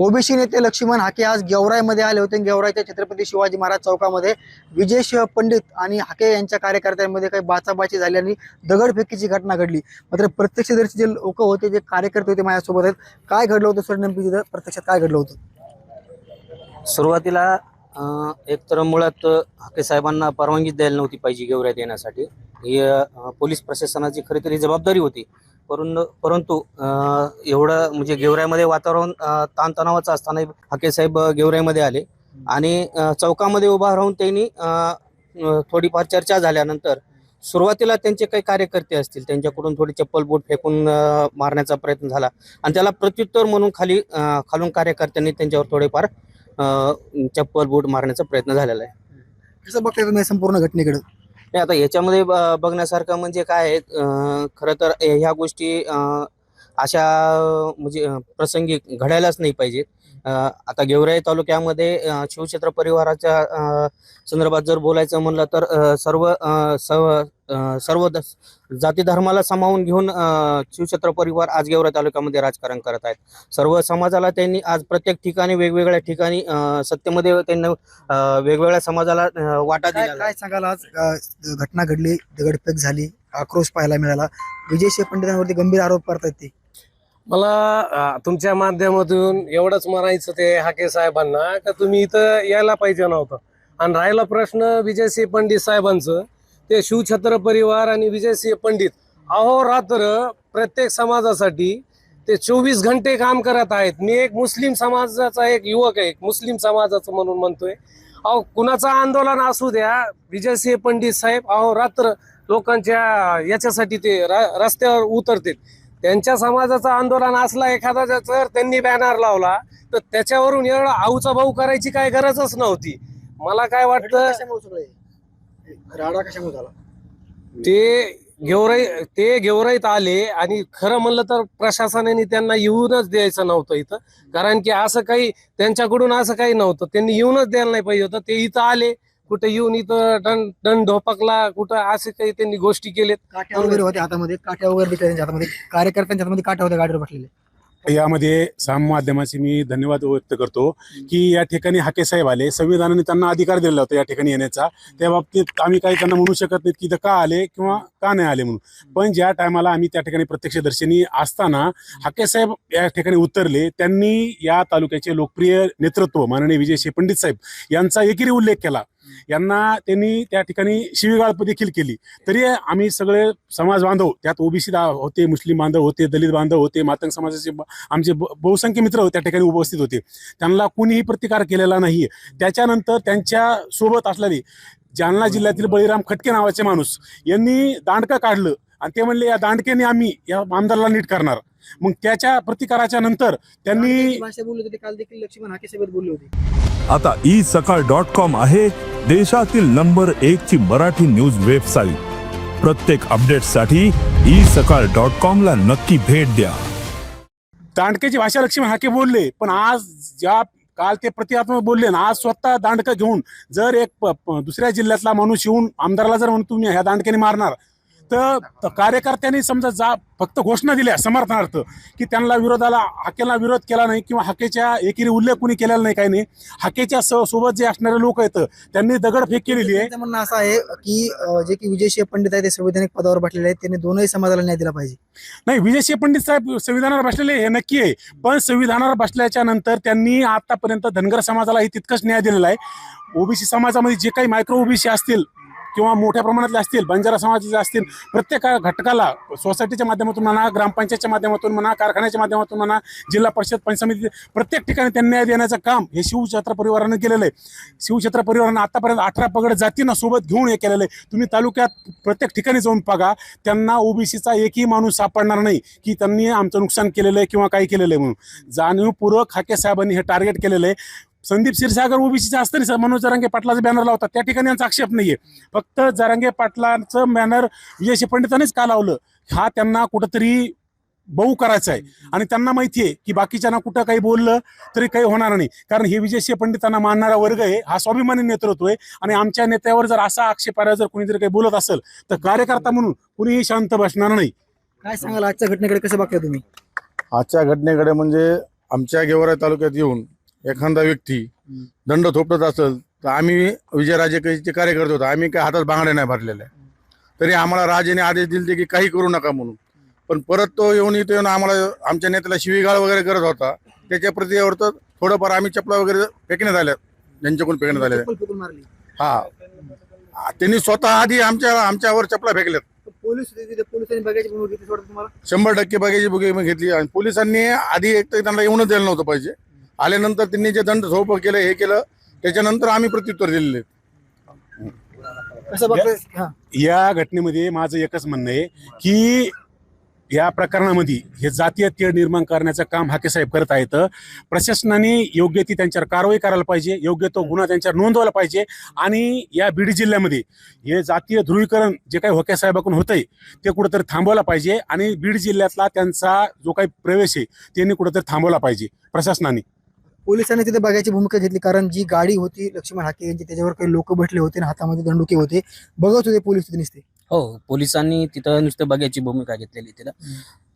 OBC नेते लक्ष्मण हाके आज गेवरायमध्ये आले होते. गेवरायच्या छत्रपती शिवाजी महाराज चौकामध्ये विजय पंडित आणि हाके यांच्या कार्यकर्त्यांमध्ये काही बाचाबाची झाली आणि दगडफेकीची घटना घडली. मात्र प्रत्यक्षदर्शी जे लोक होते जे कार्यकर्ते होते माझ्यासोबत आहेत काय घडलं होतं सर नेमकी तिथं? प्रत्यक्षात काय घडलं होतं? सुरुवातीला एक तर मुळात हाके साहेबांना परवानगी द्यायला नव्हती पाहिजे गेवऱ्यात येण्यासाठी. ही पोलीस प्रशासनाची खरी तरी जबाबदारी होती. परंतु परंतु एवढं म्हणजे गेवराईमध्ये वातावरण ताणतणावाचं असताना हाके साहेब गेवराईमध्ये आले. आणि चौकामध्ये उभा राहून त्यांनी थोडीफार चर्चा झाल्यानंतर सुरुवातीला त्यांचे काही कार्यकर्ते असतील त्यांच्याकडून थोडी चप्पल बूट फेकून मारण्याचा प्रयत्न झाला. आणि त्याला प्रत्युत्तर म्हणून खाली खालून कार्यकर्त्यांनी त्यांच्यावर थोडेफार चप्पल बूट मारण्याचा प्रयत्न झालेला आहे. कसं बघता तुम्ही नाही संपूर्ण घटनेकडे? नाही, आता याच्यामध्ये बघण्यासारखं म्हणजे काय आहे खरं तर ह्या गोष्टी अशा म्हणजे प्रसंगी घडायलाच नाही पाहिजेत. आता गेवराई तालुक्यामध्ये शिवक्षेत्र परिवाराच्या संदर्भात जर बोलायचं म्हणलं तर सर्व सर्व जाती धर्माला सामावून घेऊन शिवक्षेत्र परिवार आज गेवराई तालुक्यामध्ये राजकारण करत आहेत. सर्व समाजाला त्यांनी आज प्रत्येक ठिकाणी वेगवेगळ्या ठिकाणी सत्तेमध्ये त्यांनी वेगवेगळ्या समाजाला वाटा दिला काय सांगाल आज? घटना घडली दगडफेक झाली आक्रोश पाहायला मिळाला. विजय शिव पंडितांवरती गंभीर आरोप करतायत ते. मला तुमच्या माध्यमातून एवढंच म्हणायचं ते हाके साहेबांना का तुम्ही इथं यायला पाहिजे नव्हतं. आणि राहिला प्रश्न विजयसिंह पंडित साहेबांचं ते शिवछत्र परिवार आणि विजयसिंह पंडित. अहोरात्र प्रत्येक समाजासाठी ते चोवीस घंटे काम करत आहेत. मी एक मुस्लिम समाजाचा एक युवक आहे मुस्लिम समाजाचं म्हणून म्हणतोय. अहो कुणाचं आंदोलन असू द्या विजयसिंह पंडित साहेब अहोरात्र लोकांच्या याच्यासाठी ते रस्त्यावर उतरतील. त्यांच्या समाजाचं आंदोलन असला एखादा जर त्यांनी बॅनर लावला तर त्याच्यावरून एवढा आऊचा भाऊ करायची काय गरजच नव्हती. मला काय वाटतं? राडा कशामुळे झाला? ते गेवराई ते गेवराईत आले आणि खरं म्हणलं तर प्रशासनाने त्यांना येऊनच द्यायचं नव्हतं इथं. कारण की असं काही त्यांच्याकडून असं काही नव्हतं. त्यांनी येऊनच द्यायला नाही पाहिजे होतं. ते इथं आले. कुठे येऊन इथं दंड दंड ढोपकला कुठं असे काही त्यांनी गोष्टी केलेत. काठ्या वगैरे होते हातामध्ये काठ्या वगैरे दिसल्या त्यांच्या हातामध्ये. कार्यकर्त्यांच्या हातामध्ये काठ्या होत्या गाडीवर बसलेले यामध्ये साम माध्यमाचे मी धन्यवाद व्यक्त करतो की या ठिकाणी हाके साहेब आले. संविधानाने त्यांना अधिकार दिलेला होता या ठिकाणी येण्याचा. त्या बाबतीत आम्ही काही त्यांना म्हणू शकत नाहीत की इथं का आले किंवा का नाही आले म्हणून. पण ज्या टायमाला आम्ही त्या ठिकाणी प्रत्यक्षदर्शनी असताना हाके साहेब या ठिकाणी उतरले. त्यांनी या तालुक्याचे लोकप्रिय नेतृत्व माननीय विजय पंडित साहेब यांचा एकेरी उल्लेख केला. यांना त्यांनी त्या ठिकाणी शिवीगाळ देखील केली. तरी आम्ही सगळे समाज बांधव त्यात ओबीसी होते मुस्लिम बांधव होते दलित बांधव होते मातंग समाजाचे आमचे बहुसंख्य मित्र त्या ठिकाणी उपस्थित होते. त्यांना कुणीही प्रतिकार केलेला नाही त्याच्यानंतर त्यांच्यासोबत असलेले जालना जिल्ह्यातील बळीराम खटके नावाचे माणूस यांनी दांडकं काढलं आणि ते म्हणले या दांडकेने आम्ही या आमदारला नीट करणार. मग त्याच्या प्रतिकाराच्या नंतर त्यांनी भाषा बोलले होते काल देखील लक्ष्मण हाके बोलले होते. आता ई सकाळ डॉट कॉम आहे देशातील नंबर एक ची मराठी न्यूज वेबसाईट प्रत्येक अपडेटसाठी ई सकाळ डॉट कॉम ला नक्की भेट द्या. दांडकेची भाषा लक्ष्मी हाके बोलले पण आज ज्या काल ते प्रतिकात्मक बोलले ना आज स्वतः दांडकं घेऊन जर एक दुसऱ्या जिल्ह्यातला माणूस येऊन आमदाराला जर म्हणून तुम्ही ह्या दांडक्याने मारणार तर कार्यकर्त्यांनी समजा जा फक्त घोषणा दिल्या समर्थनार्थ की त्यांना विरोधाला हाकेला विरोध केला नाही किंवा हाकेच्या एकेरी उल्लेख कुणी केलेला नाही काही नाही. हाकेच्या सोबत जे असणारे लोक आहेत त्यांनी दगडफेक केलेली आहे. म्हणणं असं आहे की जे की विजय शिव पंडित आहे ते संविधानिक पदावर बसलेले आहेत त्यांनी दोनही समाजाला न्याय दिला पाहिजे. नाही विजयसिंह पंडित साहेब संविधानावर बसलेले हे नक्की आहे. पण संविधानावर बसल्याच्या नंतर त्यांनी आतापर्यंत धनगर समाजालाही तितकंच न्याय दिलेला आहे. ओबीसी समाजामध्ये जे काही मायक्रो ओबीसी असतील किंवा मोठ्या प्रमाणातले असतील बंजारा समाजाचे असतील प्रत्येक घटकाला सोसायटीच्या माध्यमातून म्हणा ग्रामपंचायतच्या माध्यमातून म्हणा कारखान्याच्या माध्यमातून म्हणा जिल्हा परिषद पंच समिती प्रत्येक ठिकाणी त्यांना देण्याचं काम हे शिवछत्र परिवारानं केलेलं आहे. शिवछत्र परिवारानं आतापर्यंत अठरा पगड जातींना सोबत घेऊन हे केलेलं आहे. तुम्ही तालुक्यात प्रत्येक ठिकाणी जाऊन बघा त्यांना ओबीसीचा एकही माणूस सापडणार नाही की त्यांनी आमचं नुकसान केलेलं आहे किंवा काही केलेलं आहे म्हणून. जाणीवपूर्वक हाके साहेबांनी हे टार्गेट केलेलं आहे. संदीप क्षीरसागर ओबीसीचे असताना सर मनोज जरांगे पाटलाचा बॅनर लावतात. त्या ठिकाणी यांचा आक्षेप नाहीये. फक्त जरांगे पाटलांचं बॅनर विजयशी पंडितांनीच का लावलं? हा त्यांना कुठंतरी बहु करायचं आहे. आणि त्यांना माहिती आहे की बाकीच्यांना कुठं काही बोललं तरी काही होणार नाही. कारण हे विजयसिंह पंडितांना मानणारा वर्ग आहे हा स्वाभिमानी नेतृत्व आहे. आणि आमच्या नेत्यावर जर असा आक्षेपार्ह जर कुणीतरी काही बोलत असेल तर कार्यकर्ता म्हणून कुणीही शांत बसणार नाही. काय सांगाल आजच्या घटनेकडे कसं बघताय तुम्ही? आजच्या घटनेकडे म्हणजे आमच्या गेवरा तालुक्यात येऊन एखादा व्यक्ती दंड थोपटत असेल तर आम्ही विजयराजेचे कार्यकर्ते होतो. आम्ही काय हातात बांगड्या नाही भरलेल्या. तरी आम्हाला राजेने आदेश दिले की काही करू नका म्हणून. पण परत तो येऊन इथे येऊन आम्हाला आमच्या नेत्याला शिवीगाळ वगैरे करत होता. त्याच्या प्रति तर थोडंफार आम्ही चपला वगैरे फेकण्यात आल्या. ज्यांच्याकडून फेकण्यात आल्या. हा. त्यांनी स्वतः आधी आमच्या आमच्यावर चपला फेकल्यात. शंभर टक्के बघायची बुगी घेतली. आणि पोलिसांनी आधी एक तर त्यांना येऊनच द्यायला नव्हतं पाहिजे. आल्यानंतर त्यांनी जे दंड झोप केलं हे केलं त्याच्यानंतर आम्ही प्रत्युत्तर दिलेले कसं हा. या घटनेमध्ये माझं एकच म्हणणं आहे की या प्रकरणामध्ये हे जातीय तेढ निर्माण करण्याचं काम हाके साहेब करत आहेत. प्रशासनाने योग्य ती त्यांच्यावर कारवाई करायला पाहिजे योग्य तो गुन्हा त्यांच्यावर नोंदवायला पाहिजे आणि या बीड जिल्ह्यामध्ये हे जातीय ध्रुवीकरण जे काही होके साहेबाकडून होतंय ते कुठंतरी थांबवलं पाहिजे आणि बीड जिल्ह्यातला त्यांचा जो काही प्रवेश आहे त्यांनी कुठंतरी थांबवला पाहिजे प्रशासनाने. पोलिसांनी तिथे बघायची भूमिका घेतली कारण जी गाडी होती लक्ष्मण हाके यांची त्याच्यावर काही लोक बसले होते आणि हातामध्ये दंडुके होते. बघत होते पोलीस तिथे नुसते. हो पोलिसांनी तिथं नुसतं बघायची भूमिका घेतलेली तिथं.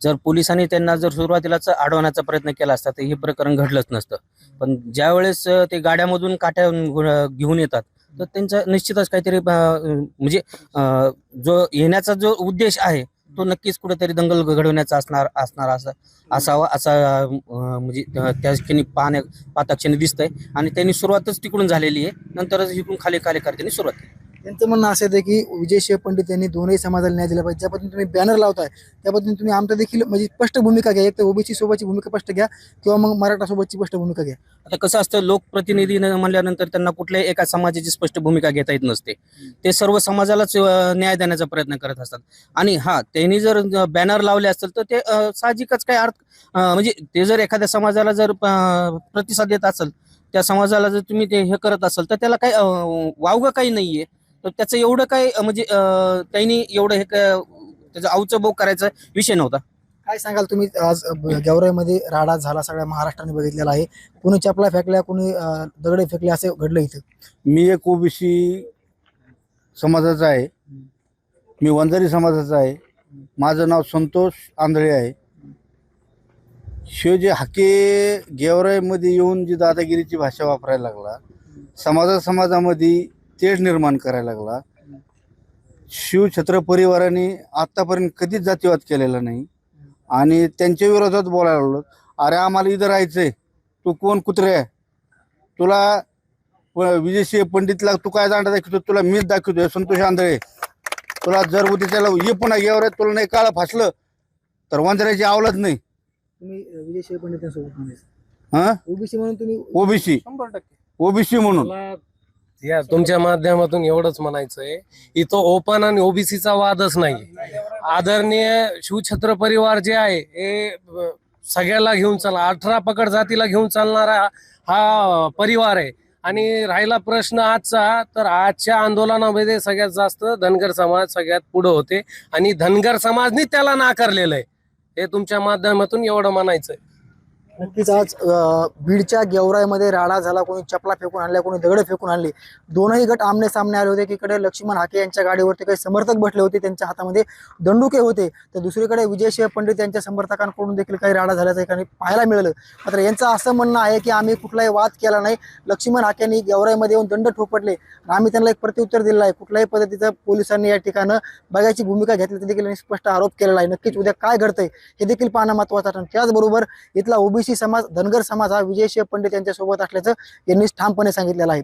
जर पोलिसांनी त्यांना जर सुरुवातीलाच अडवण्याचा प्रयत्न केला असता तर हे प्रकरण घडलंच नसतं. पण ज्या वेळेस अं, ते गाड्यामधून काट्या घेऊन येतात तर त्यांचा निश्चितच काहीतरी म्हणजे जो येण्याचा जो उद्देश आहे तो नक्कीच कुठेतरी दंगल घडवण्याचा असणार असणार असं असावा असा म्हणजे त्या ठिकाणी पाहण्या पाहता क्षणी दिसतंय. आणि त्यांनी सुरुवातच तिकडून झालेली आहे. नंतरच इकडून खाली खाली कार्यकर्त्यांनी सुरुवात केली. त्यांचं म्हणणं असं आहे की विजयशिव पंडित यांनी दोनही समाजाला न्याय दिला पाहिजे. ज्या पद्धतीने तुम्ही बॅनर लावताय त्या पद्धतीने तुम्ही आमचा देखील म्हणजे स्पष्ट भूमिका घ्या. एक तर ओबीसी सोबतची भूमिका स्पष्ट घ्या किंवा मग मराठा सोबतची स्पष्ट भूमिका घ्या. आता कसं असतं लोकप्रतिनिधी न- म्हणल्यानंतर त्यांना कुठल्याही एका समाजाची स्पष्ट भूमिका घेता येत नसते. ते सर्व समाजालाच न्याय देण्याचा प्रयत्न करत असतात. आणि हा त्यांनी जर बॅनर लावले असतील तर ते साहजिकच काय अर्थ म्हणजे ते जर एखाद्या समाजाला जर प्रतिसाद देत असेल त्या समाजाला जर तुम्ही ते हे करत असाल तर त्याला काही वावगं काही नाहीये. तर त्याचं एवढं काय म्हणजे अं, त्यांनी एवढं हे क- त्याचं अवचं बोग करायचा विषय नव्हता. काय सांगाल तुम्ही? आज गेवराईमध्ये राडा झाला सगळ्या महाराष्ट्राने बघितलेला आहे. कोणी चपला फेकल्या कोणी अं, दगडे फेकले असे घडलं इथं? मी एक ओबीसी समाजाचा आहे. मी वंजारी समाजाचा आहे. माझं नाव संतोष आंधळे आहे. शिवजी हाके गेवराईमध्ये येऊन जी दादागिरीची भाषा वापरायला लागला समाजा समाजामध्ये तेढ निर्माण करायला लागला. शिवछत्र परिवाराने आतापर्यंत कधीच जातीवाद केलेला नाही. आणि त्यांच्या विरोधात बोलायला लागलो. अरे आम्हाला इथं राहायचंय. तू कोण कुत्रे? आहे तुला विजयसिंह पंडितला तू काय दांडा दाखवतो? तुला मीच दाखवतोय संतोष आंधळे. तुला जर उद्या त्याला ये पुन्हा गेवर तुला नाही काळ फासलं. तर वंजराची आवलत नाही. तुम्ही हा? ओबीसी म्हणून तुम्ही ओबीसी. ओबीसी म्हणून. या तुमच्या माध्यमातून एवढंच म्हणायचं आहे इथं ओपन आणि ओबीसीचा वादच नाही आदरणीय शिवछत्र परिवार जे आहे हे सगळ्याला घेऊन चालणार अठरा पकड जातीला घेऊन चालणारा हा परिवार आहे. आणि राहिला प्रश्न आजचा तर आजच्या आंदोलनामध्ये सगळ्यात जास्त धनगर समाज सगळ्यात पुढे होते. आणि धनगर समाजनी त्याला नाकारलेलं आहे. हे तुमच्या माध्यमातून एवढं म्हणायचं आहे नक्कीच आज बीडच्या गेवराईमध्ये राडा झाला कोणी चपला फेकून आणल्या कोणी दगड फेकून आणली. दोनही गट आमने सामने आले होते की इकडे लक्ष्मण हाके यांच्या गाडीवरती काही समर्थक बसले होते त्यांच्या हातामध्ये दंडुके होते. तर दुसरीकडे विजयशिव पंडित यांच्या समर्थकांकडून देखील काही राडा झाल्याचं एकाने पाहायला मिळालं. मात्र यांचं असं म्हणणं आहे की आम्ही कुठलाही वाद केला नाही. लक्ष्मण हाकेंनी गेवराईमध्ये येऊन दंड ठोपटले आम्ही त्यांना एक प्रत्युत्तर दिलेलं आहे. कुठल्याही पद्धतीचं पोलिसांनी या ठिकाणं बघायची भूमिका घेतली देखील स्पष्ट आरोप केलेला आहे. नक्कीच उद्या काय घडतंय हे देखील पाहणं महत्वाचं त्याचबरोबर इथला ओबीसी समाज धनगर समाज हा विजयशिव पंडित यांच्यासोबत असल्याचं यांनी ठामपणे सांगितलेलं आहे.